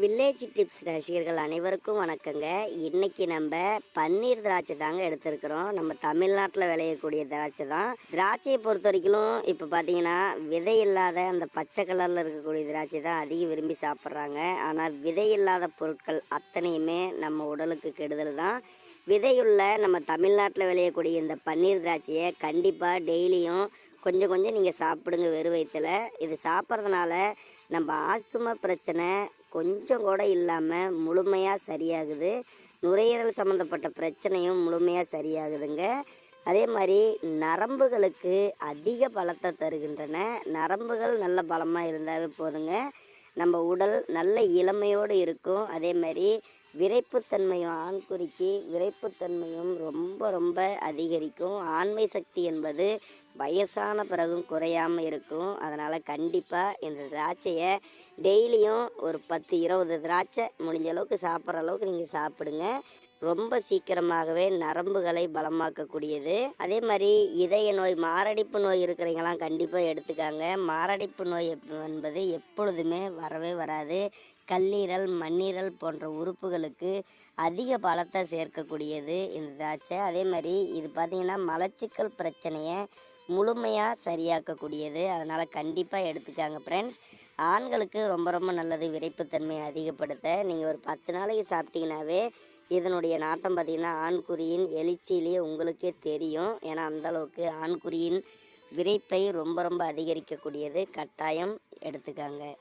Village tips ரசிகர்கள் அனைவருக்கும் வணக்கங்க. இன்னைக்கு நம்ம பன்னீர் திராட்சை தாங்க எடுத்திருக்கிறோம். நம்ம தமிழ்நாட்டில் விளையக்கூடிய திராட்சை தான். திராட்சையை பொறுத்த வரைக்கும் இப்போ பார்த்தீங்கன்னா விதை இல்லாத அந்த பச்சை கலரில் இருக்கக்கூடிய திராட்சை தான் அதிகம் விரும்பி சாப்பிட்றாங்க. ஆனால் விதை இல்லாத பொருட்கள் அத்தனையுமே நம்ம உடலுக்கு கெடுதல் தான். விதையுள்ள நம்ம தமிழ்நாட்டில் விளையக்கூடிய இந்த பன்னீர் திராட்சையை கண்டிப்பாக டெய்லியும் கொஞ்சம் கொஞ்சம் நீங்கள் சாப்பிடுங்க வெறும் வயிற்றுல இது சாப்பிட்றதுனால நம்ம ஆஸ்துமா பிரச்சனை கொஞ்சம் கூட இல்லாமல் முழுமையாக சரியாகுது. நுரையீரல் சம்மந்தப்பட்ட பிரச்சனையும் முழுமையாக சரியாகுதுங்க. அதே மாதிரி நரம்புகளுக்கு அதிக பலத்தை தருகின்றன. நரம்புகள் நல்ல பலமாக இருந்தாலே போதுங்க. நம்ம உடல் நல்ல இளமையோடு இருக்கும். அதே மாதிரி விரைப்புத்தன்மையும் ஆண்குறிக்கு விரைப்புத்தன்மையும் ரொம்ப ரொம்ப அதிகரிக்கும். ஆண்மை சக்தி என்பது வயசான பிறகும் குறையாமல் இருக்கும். அதனால் கண்டிப்பாக இந்த திராட்சையை டெய்லியும் ஒரு பத்து இருபது திராட்சை முடிஞ்ச அளவுக்கு சாப்பிட்ற அளவுக்கு நீங்கள் சாப்பிடுங்க. ரொம்ப சீக்கிரமாகவே நரம்புகளை பலமாக்கக்கூடியது. அதே மாதிரி இதய நோய் மாரடைப்பு நோய் இருக்கிறவங்களாம் கண்டிப்பாக எடுத்துக்காங்க. மாரடைப்பு நோய் என்பது எப்பொழுதுமே வரவே வராது. கல்லீரல் மண்ணீரல் போன்ற உறுப்புகளுக்கு அதிக பலத்தை சேர்க்கக்கூடியது இந்த திராட்சை. அதே மாதிரி இது பார்த்திங்கன்னா மலச்சிக்கல் பிரச்சனையை முழுமையாக சரியாக்கக்கூடியது. அதனால் கண்டிப்பாக எடுத்துக்காங்க ஃப்ரெண்ட்ஸ் ஆண்களுக்கு ரொம்ப ரொம்ப நல்லது விரைப்புத்தன்மையை அதிகப்படுத்த. நீங்கள் ஒரு பத்து நாளைக்கு சாப்பிட்டீங்கன்னாவே இதனுடைய நாட்டம் பார்த்திங்கன்னா ஆண்குறியின் எழுச்சியிலேயே உங்களுக்கே தெரியும். ஏன்னா அந்தளவுக்கு ஆண்குறியின் விரைப்பை ரொம்ப ரொம்ப அதிகரிக்கக்கூடியது. கட்டாயம் எடுத்துக்கோங்க.